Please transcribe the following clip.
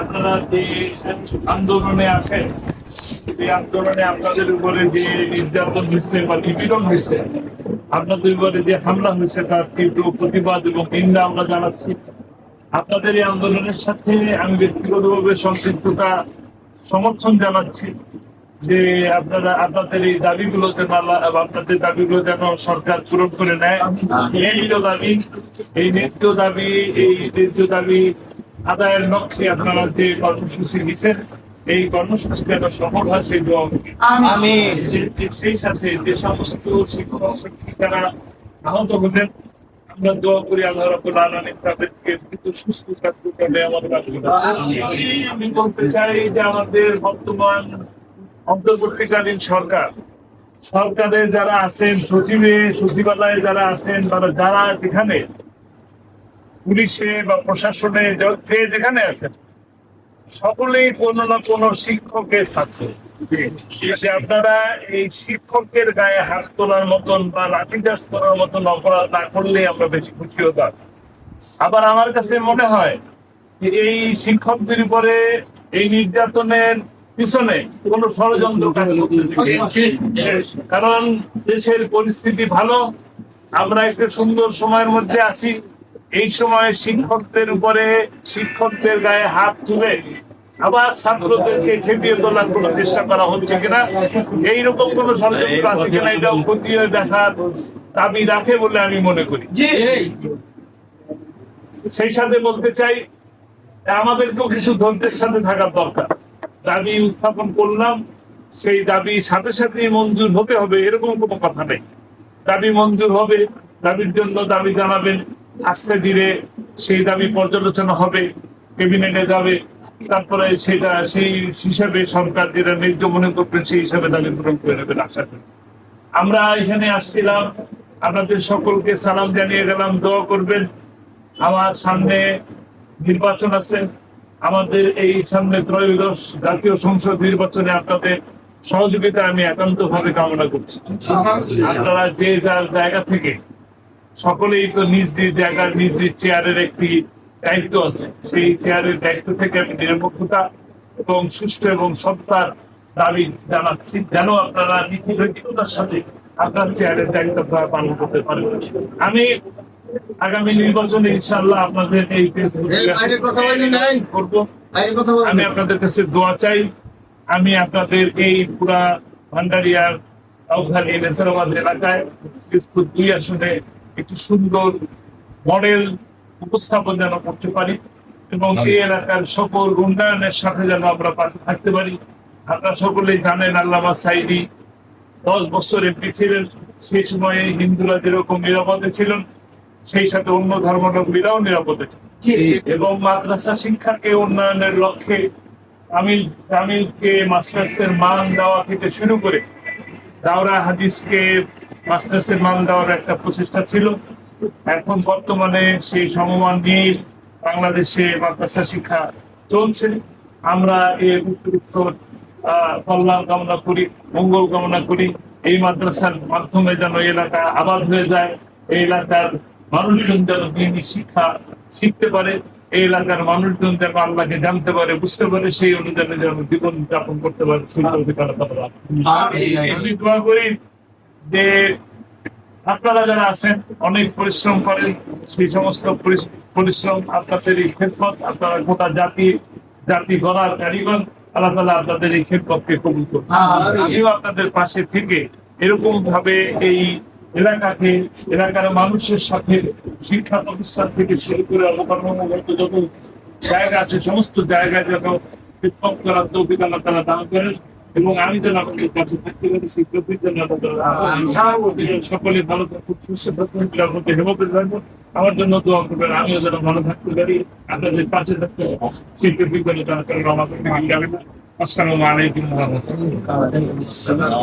আপনারা যে আন্দোলনে আছেন এই আন্দোলনে আপনাদের উপরে যে নির্যাতন হয়েছে বা নিপীড়ন হয়েছে, আপনাদের উপরে যে হামলা হয়েছে তার তীব্র প্রতিবাদ এবং নিন্দা আমরা জানাচ্ছি। আপনাদের এই আন্দোলনের সাথে আমি ব্যক্তিগতভাবে সম্পৃক্ততা সমর্থন জানাচ্ছি যে আপনারা আপনাদের এই দাবিগুলো যেন আপনাদের দাবিগুলো যেন সরকার পূরণ করে নেয়। এই দাবি, এই ন্যায্য দাবি, এই ন্যায্য দাবি আদায়ের লক্ষ্যে আপনারা যে কর্মসূচি নিছেন এই কর্মসূচি যেন সফল হয় সেই করি। আমি সেই সাথে যে সমস্ত শিক্ষক শিক্ষিকারা আহত হলেন আমরা দোয়া করি আল্লাহ রাব্বুল আলামিন তাদেরকে দ্রুত সুস্থ থাকতে পারে আমাদের আমি বলতে চাই যে আমাদের বর্তমান অন্তর্বর্তীকালীন সরকার সরকারে যারা আছেন সচিবে সচিবালয়ে যারা আছেন তারা যারা যেখানে পুলিশে বা প্রশাসনে যে যেখানে আছেন সকলেই কোনো না কোনো শিক্ষকের ছাত্র। যে আপনারা এই শিক্ষকের গায়ে হাত তোলার মতন বা লাঠিচার্জ করার মতন অপরাধ না করলে আমরা বেশি খুশি হতাম। আবার আমার কাছে মনে হয় যে এই শিক্ষকদের উপরে এই নির্যাতনের পিছনে কোন ষড়যন্ত্র কাজ করতেছে কারণ দেশের পরিস্থিতি ভালো আমরা একটা সুন্দর সময়ের মধ্যে আছি। এই সময় শিক্ষকদের উপরে শিক্ষকদের গায়ে হাত তুলে আবার ছাত্রদেরকে খেপিয়ে তোলার কোন চেষ্টা করা হচ্ছে কিনা এইরকম কোন ষড়যন্ত্র আছে কিনা এটাও খতিয়ে দেখার দাবি রাখে বলে আমি মনে করি। সেই সাথে বলতে চাই আমাদেরকেও কিছু ধৈর্যের সাথে থাকার দরকার। দাবি উত্থাপন করলাম সেই দাবি সাথে সাথে মঞ্জুর হতে হবে এরকম কোনো কথা নেই। দাবি মঞ্জুর হবে দাবির জন্য দাবি জানাবেন। আস্তে ধীরে সেই দাবি পর্যালোচনা হবে, ক্যাবিনেটে যাবে, তারপরে সেটা সেই হিসাবে সরকার যেটা ন্যায্য মনে করবেন, সেই হিসাবে দাবি পূরণ করে নেবেন আশা করি। আমরা এখানে আসছিলাম, আপনাদের সকলকে সালাম জানিয়ে গেলাম, দোয়া করবেন। আমার সামনে নির্বাচন আছে, আমাদের এই সামনে ত্রয়োদশ জাতীয় সংসদ নির্বাচনে আপনাদের সহযোগিতা আমি একান্ত ভাবে কামনা করছি। আপনারা যে যার জায়গা থেকে সকলেই তো নিজ নিজ জায়গার নিজ নিজ চেয়ারের একটি দায়িত্ব আছে। সেই চেয়ারের দায়িত্ব থেকে আমি নিরপেক্ষতা এবং সুষ্ঠু এবং সত্তার দাবি জানাচ্ছি। যেন আপনারা নীতি নৈতিকতার সাথে আপনার চেয়ারের দায়িত্ব আপনারা পালন করতে পারেন। আমি আগামী নির্বাচনে ইনশাআল্লাহ আপনাদের এই করব। আমি আপনাদের কাছে দোয়া চাই। আমি আপনাদের এই পুরা ভান্ডারিয়ার নেসারাবাদ এলাকায় দুই আসনে একটি সুন্দর মডেল উপস্থাপন যেন করতে পারি এবং এই এলাকার সকল উন্নয়নের সাথে যেন আমরা পাশে থাকতে পারি। আপনারা সকলেই জানেন আল্লামা সাইদি দশ বছর এমপি ছিলেন সেই সময়ে হিন্দুরা যেরকম নিরাপদে ছিলেন সেই সাথে অন্য ধর্মাবলম্বীরাও নিরাপদে ছিলেন। এবং মাদ্রাসা শিক্ষাকে উন্নয়নের লক্ষ্যে তামিল তামিলকে মাস্টার্সের মান দেওয়া থেকে শুরু করে দাওরা হাদিসকে মাস্টার্সের মান দেওয়ার একটা প্রচেষ্টা ছিল। এখন বর্তমানে সেই সমমান নিয়ে বাংলাদেশে মাদ্রাসা শিক্ষা চলছে। আমরা এর উত্তর কল্যাণ কামনা করি মঙ্গল কামনা করি। এই মাদ্রাসার মাধ্যমে যেন এলাকা আবাদ হয়ে যায় এই এলাকার মানুষজন যেন দিনী শিক্ষা শিখতে পারে এই এলাকার মানুষজন যেন আল্লাহকে জানতে পারে বুঝতে পারে সেই অনুযায়ী যেন জীবন যাপন করতে পারে সেই অধিকার দোয়া করি যে আপনারা যারা আছেন অনেক পরিশ্রম করেন। সেই সমস্ত পরিশ্রম আপনাদের এই খেদমত আপনারা গোটা জাতি জাতি গড়ার কারিগর আল্লাহ তালা আপনাদের এই খেদমতকে কবুল করুন। আমিও আপনাদের পাশে থেকে এরকম ভাবে এই এলাকাকে এলাকার মানুষের সাথে শিক্ষা প্রতিষ্ঠান থেকে শুরু করে অবকর্মগত যত জায়গা আছে সমস্ত জায়গায় যেন বিক্ষোভ করার তৌফিক আল্লাহ তালা দান করেন। এবং আমি যেন আপনাদের কাছে থাকতে পারি সেই আল্লাহ তাআলা দান করেন। সকলে ভালো থাকুন সুস্থ থাকুন থাকুন আমার জন্য দোয়া করবেন আমিও যেন ভালো থাকতে পারি আপনাদের পাশে থাকতে সেই আসসালামু আলাইকুম রাহমাতুল্লাহ।